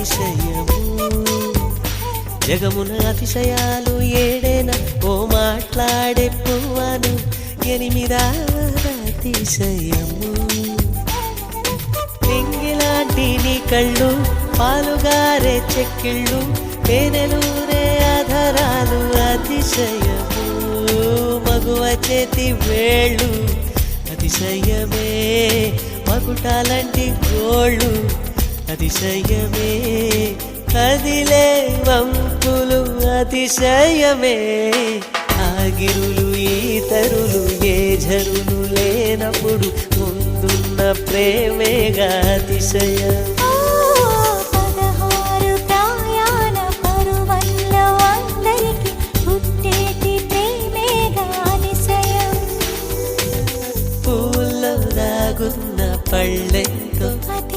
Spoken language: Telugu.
అతిశయము. జగమున అతిశయాలు ఏడేన? ఓ మాట్లాడే పువ్వను ఎనిమిదవ అతిశయము. నింగిలాంటి నీ కళ్ళు పాలుగారే చెక్కిళ్ళు తేనెలూరే ఆధారాలు అతిశయము. మగువ చేతి వేళ్ళు అతిశయమే. మగుటాలంటి గోళ్ళు అతిశయమే. కదిలే వంపులు అతిశయమే. ఆగిరులు ఈతరులు ఏ జరులు లేనప్పుడు ముందున్న ప్రేమేగా అతిశయం. పళ్ళెంతో